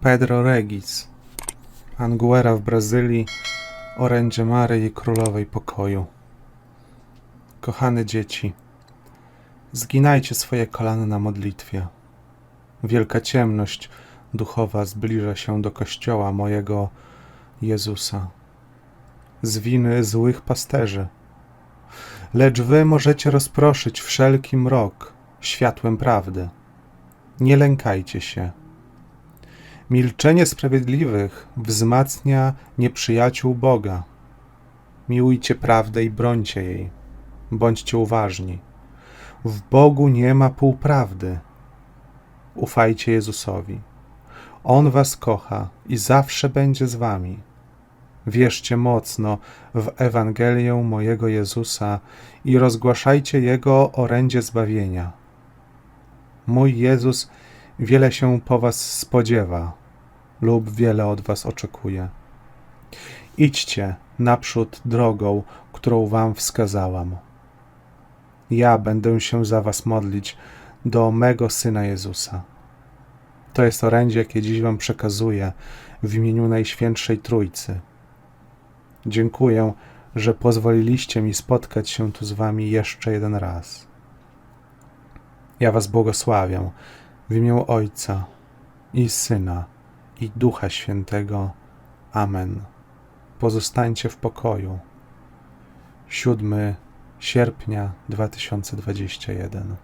Pedro Regis, Anguera w Brazylii, orędzie Maryi Królowej Pokoju. Kochane dzieci, zginajcie swoje kolana na modlitwie. Wielka ciemność duchowa zbliża się do kościoła mojego Jezusa. Z winy złych pasterzy. Lecz wy możecie rozproszyć wszelki mrok światłem prawdy. Nie lękajcie się. Milczenie sprawiedliwych wzmacnia nieprzyjaciół Boga. Miłujcie prawdę i brońcie jej. Bądźcie uważni. W Bogu nie ma półprawdy. Ufajcie Jezusowi. On was kocha i zawsze będzie z wami. Wierzcie mocno w Ewangelię mojego Jezusa i rozgłaszajcie Jego orędzie zbawienia. Mój Jezus wiele się po was spodziewa lub wiele od was oczekuje. Idźcie naprzód drogą, którą wam wskazałam. Ja będę się za was modlić do mego Syna Jezusa. To jest orędzie, jakie dziś wam przekazuję w imieniu Najświętszej Trójcy. Dziękuję, że pozwoliliście mi spotkać się tu z wami jeszcze jeden raz. Ja was błogosławię w imię Ojca i Syna i Ducha Świętego. Amen. Pozostańcie w pokoju. 7 sierpnia 2021